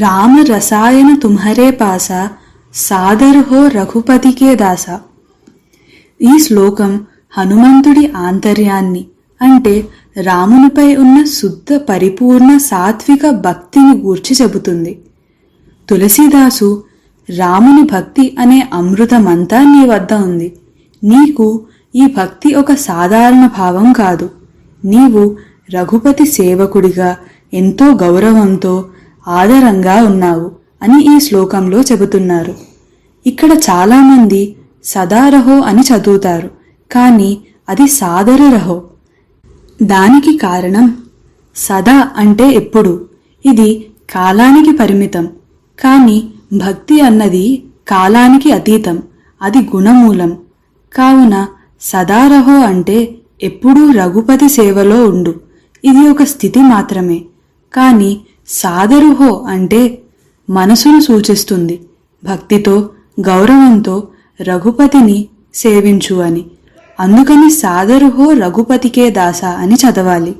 రామ రసాయన తుమ్హరే పాస సాదర్ హో రఘుపతికే దాస. ఈ శ్లోకం హనుమంతుడి ఆంతర్యాన్ని అంటే రామునిపై ఉన్న శుద్ధ పరిపూర్ణ సాత్విక భక్తిని గూర్చి చెబుతుంది. తులసీదాసు రాముని భక్తి అనే అమృతమంతా నీ వద్ద ఉంది. నీకు ఈ భక్తి ఒక సాధారణ భావం కాదు. నీవు రఘుపతి సేవకుడిగా ఎంతో గౌరవంతో ఆదరంగా ఉన్నావు అని ఈ శ్లోకంలో చెబుతున్నారు. ఇక్కడ చాలామంది సదారహో అని చదువుతారు కానీ అది సాదరరహో. దానికి కారణం సదా అంటే ఎప్పుడు? ఇది కాలానికి పరిమితం కానీ భక్తి అన్నది కాలానికి అతీతం అది గుణమూలం. కావున సదారహో అంటే ఎప్పుడూ రఘుపతి సేవలో ఉండు. ఇది ఒక స్థితి మాత్రమే కానీ సాదరుహో అంటే మనసును సూచిస్తుంది. భక్తితో గౌరవంతో రఘుపతిని సేవించు అని. అందుకని సాదరుహో రఘుపతికే దాస అని చదవాలి.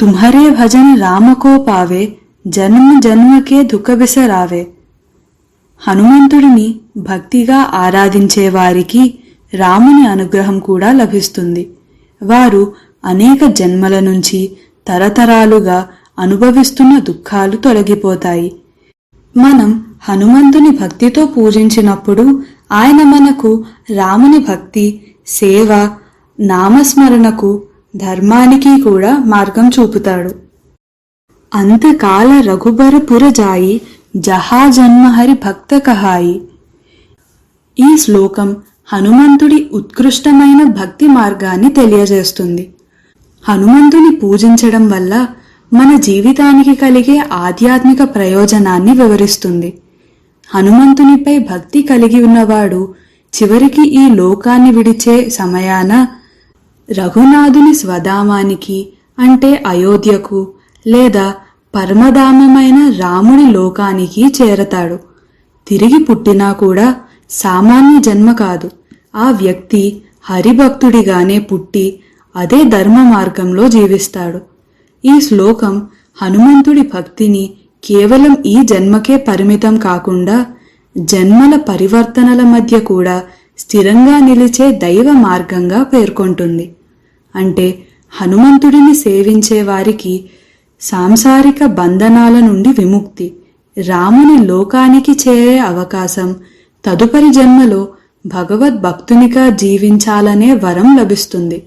తుమ్హరే భజన రామకో పావే జన్మ జన్మకే దుఃఖబిసరావే. హనుమంతుడిని భక్తిగా ఆరాధించే వారికి రాముని అనుగ్రహం కూడా లభిస్తుంది. వారు అనేక జన్మల నుంచి తరతరాలుగా అనుభవిస్తున్న దుఃఖాలు తొలగిపోతాయి. మనం హనుమంతుని భక్తితో పూజించినప్పుడు ఆయన మనకు రాముని భక్తి సేవ నామస్మరణకు ధర్మానికి కూడా మార్గం చూపుతాడు. అంతకాల రఘుబరపుర జాయి జహా జన్మహరి భక్త కహాయి. ఈ శ్లోకం హనుమంతుడి ఉత్కృష్టమైన భక్తి మార్గాన్ని తెలియజేస్తుంది. హనుమంతుని పూజించడం వల్ల మన జీవితానికి కలిగే ఆధ్యాత్మిక ప్రయోజనాన్ని వివరిస్తుంది. హనుమంతునిపై భక్తి కలిగి ఉన్నవాడు చివరికి ఈ లోకాన్ని విడిచే సమయాన రఘునాథుని స్వధామానికి అంటే అయోధ్యకు లేదా పరమధామమైన రాముడి లోకానికి చేరతాడు. తిరిగి పుట్టినా కూడా సామాన్య జన్మ కాదు. ఆ వ్యక్తి హరిభక్తుడిగానే పుట్టి అదే ధర్మ మార్గంలో జీవిస్తాడు. ఈ శ్లోకం హనుమంతుడి భక్తిని కేవలం ఈ జన్మకే పరిమితం కాకుండా జన్మల పరివర్తనల మధ్య కూడా స్థిరంగా నిలిచే దైవ మార్గంగా పేర్కొంటుంది. అంటే హనుమంతుడిని సేవించే వారికి సాంసారిక బంధనాల నుండి విముక్తి రాముని లోకానికి చేరే అవకాశం తదుపరి జన్మలో భగవద్భక్తునిగా జీవించాలనే వరం లభిస్తుంది.